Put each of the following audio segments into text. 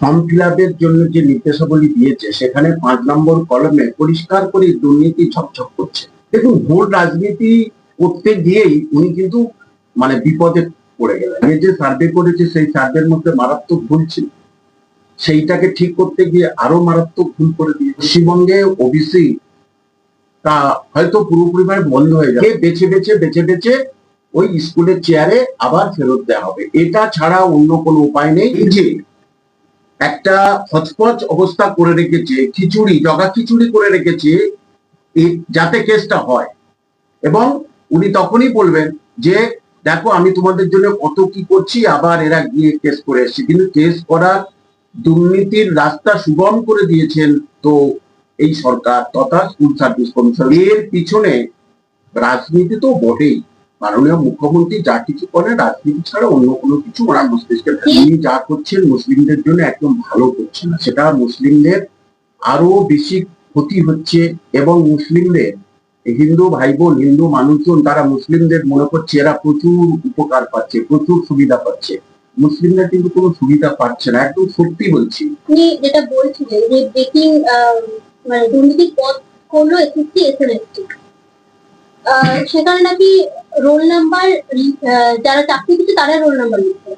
Form fill জন্য যে নির্দেশাবলী দিয়েছে, সেখানে পাঁচ নম্বর কলমে পরিষ্কার করে দুর্নীতি ঝকঝক করছে। দেখুন ভোট রাজনীতি করতে গিয়েই উনি কিন্তু মানে বিপদে পড়ে গেলেন। যে সার্ভে করেছে, সেই সার্ভের মধ্যে মারাত্মক ভুল ছিল। সেইটাকে ঠিক করতে গিয়ে আরও মারাত্মক ভুল করে দিয়ে পশ্চিমবঙ্গে ওবিসি তা হয়তো পুরোপুরিভাবে বন্ধ হয়ে যাবে। বেছে বেছে বেছে বেছে ওই স্কুলের চেয়ারে আবার ফেরত দেওয়া হবে। এটা ছাড়া অন্য কোনো উপায় নেই। যে একটা হচপচ অবস্থা করে রেখেছে, খিচুড়ি জগা খিচুড়ি করে রেখেছে যাতে কেসটা হয়। এবং উনি তখনই বলবেন যে, দেখো, আমি তোমাদের জন্য কত কি করছি, আবার এরা গিয়ে কেস করে এসছে। কিন্তু কেস করার দুর্নীতির রাস্তা সুগম করে দিয়েছেন তো এই সরকার তথা স্কুল সার্ভিস কমিশন। এর পিছনে রাজনীতি তো বটেই। মাননীয় মুখ্যমন্ত্রী যা কিছু করেন, রাজনীতি ছাড়া অন্য কোনো কিছু ওরা মস্তিষ্কে। উনি যা করছেন মুসলিমদের জন্য একদম ভালো করছেন। সেটা মুসলিমদের আরও বেশি ক্ষতি হচ্ছে এবং মুসলিমদের হিন্দু ভাই বোন হিন্দু মানুষজন তারা মুসলিমদের মনে করছে এরা প্রচুর উপকার পাচ্ছে, প্রচুর সুবিধা পাচ্ছে। মুসলিমরা কিন্তু কোনো সুবিধা পাচ্ছে না, একদম সত্যি বলছি। যেটা বলছিলেন যে ব্রেকিং মানে দুর্নীতির পথ করল এসএসসি এসএলএসটি সেখানে নাকি রোল নাম্বার যারা চাকরি দিচ্ছে তারা রোল নাম্বার লিখছে।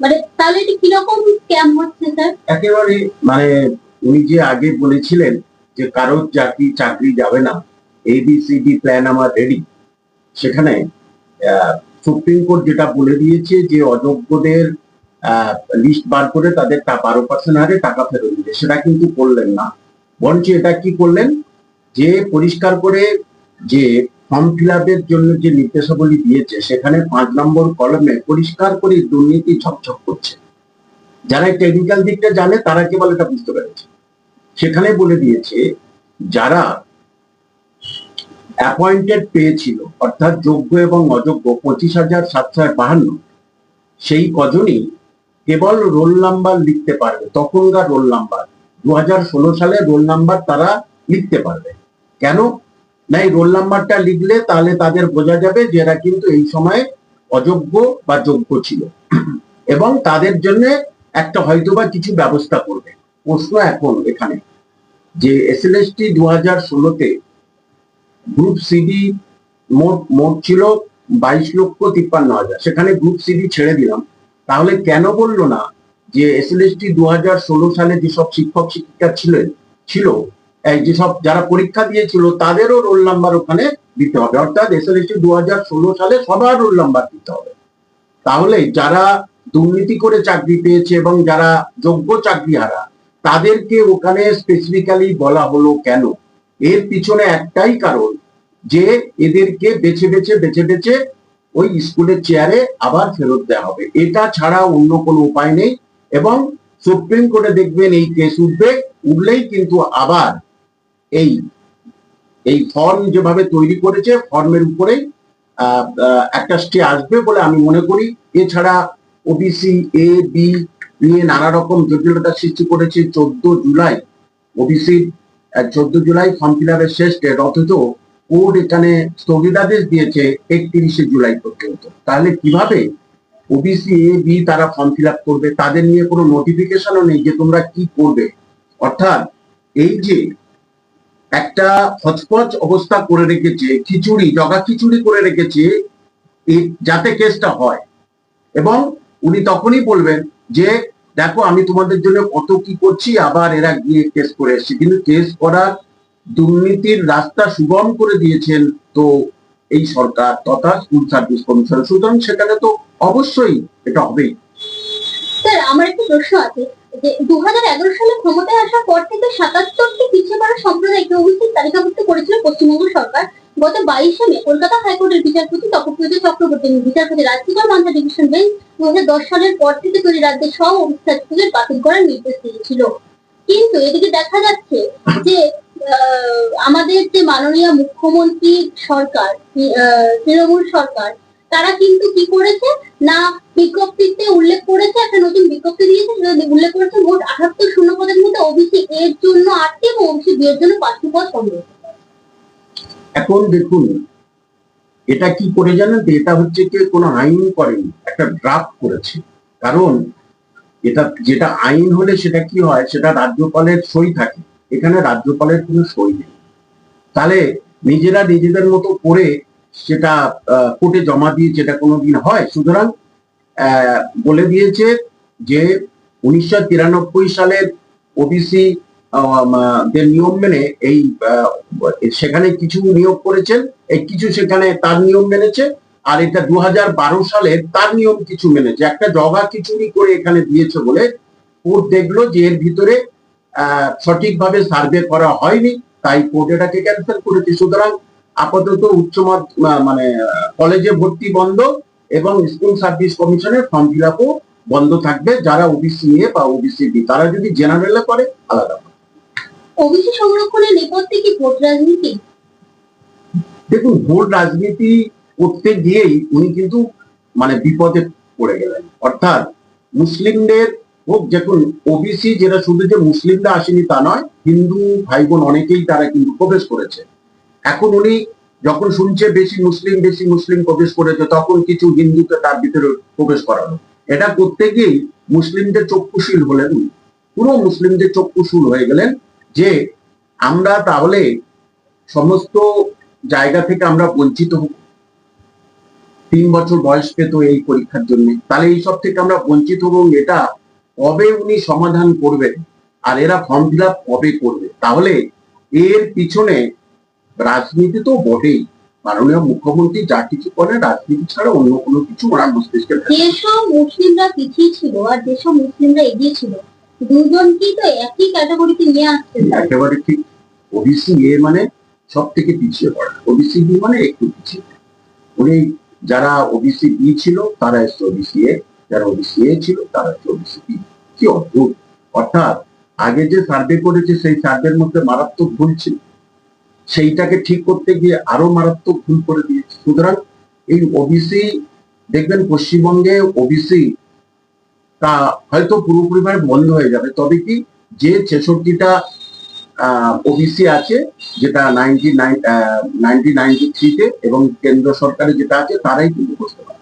মানে তাহলে এটা কীরকম স্ক্যাম হচ্ছে স্যার একেবারে মানে উনি যে আগে বলেছিলেন যে কারোর চাকরি চাকরি যাবে না এবিসিডি প্ল্যান আমার রেডি সেখানে সুপ্রিম কোর্ট যেটা বলে দিয়েছে যে অযোগ্যদের লিস্ট বার করে তাদের বারো পার্সেন্ট হারে টাকা ফেরত দিবে সেটা কিন্তু করলেন না। বরঞ্চ এটা কি করলেন যে পরিষ্কার করে যে ফর্ম ফিল জন্য যে নির্দেশাবলী দিয়েছে, সেখানে পাঁচ নম্বর কলমে পরিষ্কার করে দুর্নীতি ঝকঝক করছে। যারা টেকনিক্যাল দিকটা জানে, তারা কেবল এটা বুঝতে পেরেছে। সেখানে বলে দিয়েছে, যারা অ্যাপয়েন্টেড পেয়েছিল, অর্থাৎ যোগ্য এবং অযোগ্য, পঁচিশ হাজার সাতশো বাহান্ন, সেই কজনই কেবল রোল নাম্বার লিখতে পারবে। তখনকার রোল নাম্বার দু হাজার ষোলো সালে রোল নাম্বার তারা লিখতে পারবে। কেন? না এই রোল নাম্বারটা লিখলে তাহলে তাদের বোঝা যাবে যে এরা কিন্তু এই সময়ে অযোগ্য বা যোগ্য ছিল। এবং তাদের জন্য একটা হয়তোবা কিছু ব্যবস্থা করবে। প্রশ্ন এখন এখানে, যে এসএলএসটি দু হাজার ষোলোতে গ্রুপ সিডি মোট মোট ছিল বাইশ লক্ষ তিপ্পান্ন হাজার। সেখানে গ্রুপ সিডি ছেড়ে দিলাম। তাহলে কেন বলল না যে এসএলএসটি দু হাজার ষোলো সালে যেসব শিক্ষক শিক্ষিকা ছিলেন, ছিল যেসব যারা পরীক্ষা দিয়েছিল তাদেরও রোল নাম্বার ওখানে দিতে হবে। অর্থাৎ এসএলএসটি দু হাজার ষোলো সালে সবার রোল নাম্বার দিতে হবে। তাহলে যারা দুর্নীতি করে চাকরি পেয়েছে এবং যারা যোগ্য চাকরিহারা, তাদেরকে ওখানে স্পেসিফিক্যালি বলা হলো কেন? এর পিছনে একটাই কারণ যে এদেরকে বেছে বেছে বেছে বেছে ওই স্কুলের চেয়ারে আবার ফেরত দেওয়া হবে। এটা ছাড়া অন্য কোনো উপায় নেই এবং সুপ্রিম কোর্টে দেখবেন এই কেস উঠবে, উঠলেই কিন্তু আবার এই এই ফর্ম যেভাবে তৈরি করেছে ফর্মের উপরেই একটা স্টে আসবে বলে আমি মনে করি। এছাড়া ওবিসি এ বি নিয়ে নানা রকম জটিলতা সৃষ্টি করেছে চোদ্দ জুলাই। ওবিসি চোদ্দ জুলাই ফর্ম ফিল আপের শেষ ডেট অথচ কোর্ট এখানে স্থগিতাদেশ দিয়েছে একত্রিশে জুলাই পর্যন্ত। তাহলে কীভাবে ওবিসি এ বি তারা ফর্ম ফিল আপ করবে? তাদের নিয়ে কোনো নোটিফিকেশনও নেই যে তোমরা কি করবে। অর্থাৎ এই যে একটা হচপচ অবস্থা করে রেখেছে, খিচুড়ি, জগা খিচুড়ি করে রেখেছে যাতে কেসটা হয়। এবং উনি তখনই বলবেন যে, দেখো, আমি তোমাদের জন্য কত কি করছি, আবার এরা গিয়ে কেস করে এসছে। কিন্তু কেস করার দুর্নীতির রাস্তা সুগম করে দিয়েছেন তো এই সরকার তথা স্কুল সার্ভিস কমিশন সুতরাং সেখানে তো অবশ্যই এটা হবেই। স্যার, আমার একটা প্রশ্ন আছে। যে দু হাজার এগারো সালে ক্ষমতায় আসার পর থেকে সাতাত্তরটি পিছিয়ে পড়া সম্প্রদায়কে ওবিসি তালিকাভুক্ত করেছিল পশ্চিমবঙ্গ সরকার। গত বাইশে মে কলকাতা হাইকোর্টের বিচারপতি তপপ্রিয় চক্রবর্তী বিচারপতি রাজকুমার মান্তা ডিভিশন বেঞ্চ দু হাজার দশ সালের পর থেকে তৈরি রাজ্যের সব অবস্থাকে বাতিল করার নির্দেশ দিয়েছিল। কিন্তু এদিকে দেখা যাচ্ছে যে আমাদের যে মাননীয় মুখ্যমন্ত্রী সরকার তৃণমূল সরকার, তারা কিন্তু কি করেছে? না বিজ্ঞপ্তিতে উল্লেখ করেছে একটা নতুন বিজ্ঞপ্তি দিয়েছে উল্লেখ করেছে মোট আটাত্তর শূন্য পদের মধ্যে ওবিসি এর জন্য আটটি এবং ওবিসি জন্য পাঁচটি পদ সংরক্ষিত এখন দেখুন, এটা কি করে জানেন তো? এটা হচ্ছে কোনো আইন করেনি, একটা ড্রাফট করেছে। কারণ এটা যেটা আইন হলে সেটা কি হয়? সেটা রাজ্যপালের সই থাকে। এখানে রাজ্যপালের কোনো সই নেই। তাহলে নিজেরা নিজেদের মতো করে সেটা কোর্টে জমা দিয়ে যেটা কোনোদিন হয়, সুতরাং বলে দিয়েছে যে উনিশশো তিরানব্বই সালের ওবিসি নিয়ম মেনে এই সেখানে কিছু নিয়োগ করেছেন, এই কিছু সেখানে তার নিয়ম মেনেছে, আর এটা দু সালের তার নিয়ম কিছু মেনেছে। একটা জগা খিচুড়ি করে এখানে দিয়েছে বলে কোর্ট দেখল যে এর ভিতরে সঠিকভাবে সার্ভে করা হয়নি, তাই কোর্ট এটাকে ক্যান্সেল করেছে। সুতরাং আপাতত উচ্চ মানে কলেজে ভর্তি বন্ধ এবং স্কুল সার্ভিস কমিশনের ফর্ম ফিল আপও বন্ধ থাকবে যারা ওবিসি এ বা ওবিসি বি তারা যদি জেনারেলে করে আলাদা ওবিসি সংরক্ষণের নেপথ্যে কি ভোট রাজনীতি? দেখুন ভোট রাজনীতি করতে গিয়েই উনি কিন্তু মানে বিপদে পড়ে গেলেন। অর্থাৎ মুসলিমদের হোক দেখুন ওবিসি যেটা শুধু যে মুসলিমরা আসেনি তা নয় হিন্দু ভাই বোন অনেকেই তারা কিন্তু প্রবেশ করেছে। এখন উনি যখন শুনছে বেশি মুসলিম বেশি মুসলিম প্রবেশ করেছে তখন কিছু হিন্দুকে তার ভিতরে প্রবেশ করানো এটা করতে মুসলিমদের চক্ষুশীল হলেন পুরো মুসলিমদের চক্ষুশূল হয়ে গেলেন যে আমরা তাহলে সমস্ত জায়গা থেকে আমরা বঞ্চিত হব। তিন বছর বয়স পেত এই পরীক্ষার জন্য। তাহলে এই সব থেকে আমরা বঞ্চিত হব এটা কবে উনি সমাধান করবেন আর এরা ফর্ম ফিল আপ কবে করবে? তাহলে এর পিছনে রাজনীতি তো বটেই। মাননীয় মুখ্যমন্ত্রী যা কিছু করেন রাজনীতি ছাড়া অন্য কোনো কিছু ওনার মস্তিষ্কে। যেসব মুসলিমরা পিছিয়ে ছিল আর যেসব মুসলিমরা এগিয়ে ছিল দুজনকেই তো একই ক্যাটাগরিতে নিয়ে আসছে একেবারে ঠিক ওবিসি এ মানে সব থেকে পিছিয়ে পড়া। ওবিসি বি মানে একটু পিছিয়ে উনি যারা ওবিসি বি ছিল তারা এসছে ওবিসি এ যারা ওবিসি এ ছিল তারা এসছে ওবিসি বি কি অদ্ভুত। অর্থাৎ আগে যে সার্ভে করেছে সেই সার্ভের মধ্যে মারাত্মক ভুল ছিল। সেইটাকে ঠিক করতে গিয়ে আরও মারাত্মক ভুল করে দিয়েছে। সুতরাং এই ওবিসি দেখবেন পশ্চিমবঙ্গে ওবিসি তা হয়তো পুরোপুরিভাবে বন্ধ হয়ে যাবে। তবে কি যে ছেষট্টিটা ওবিসি আছে, যেটা নাইনটি নাইন নাইনটি নাইনটি থ্রিতে এবং কেন্দ্র সরকারে যেটা আছে, তারাই কিন্তু করতে পারবে।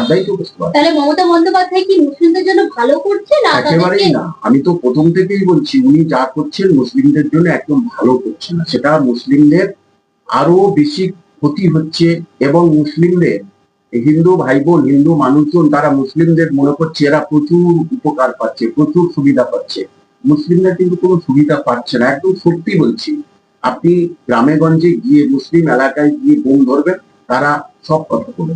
বুঝতে তাহলে মমতা বন্দ্যোপাধ্যায় কি মুসলিমদের জন্য ভালো করছে না একেবারেই না। আমি তো প্রথম থেকেই বলছি উনি যা করছেন মুসলিমদের জন্য একদম ভালো করছে না। সেটা মুসলিমদের আরও বেশি ক্ষতি হচ্ছে এবং মুসলিমদের হিন্দু ভাই বোন হিন্দু মানুষজন তারা মুসলিমদের মনে করছে এরা প্রচুর উপকার পাচ্ছে প্রচুর সুবিধা পাচ্ছে। মুসলিমরা কিন্তু কোনো সুবিধা পাচ্ছে না। একদম সত্যি বলছি। আপনি গ্রামে গঞ্জে গিয়ে মুসলিম এলাকায় গিয়ে বোন ধরবেন তারা সব কথা বলবে।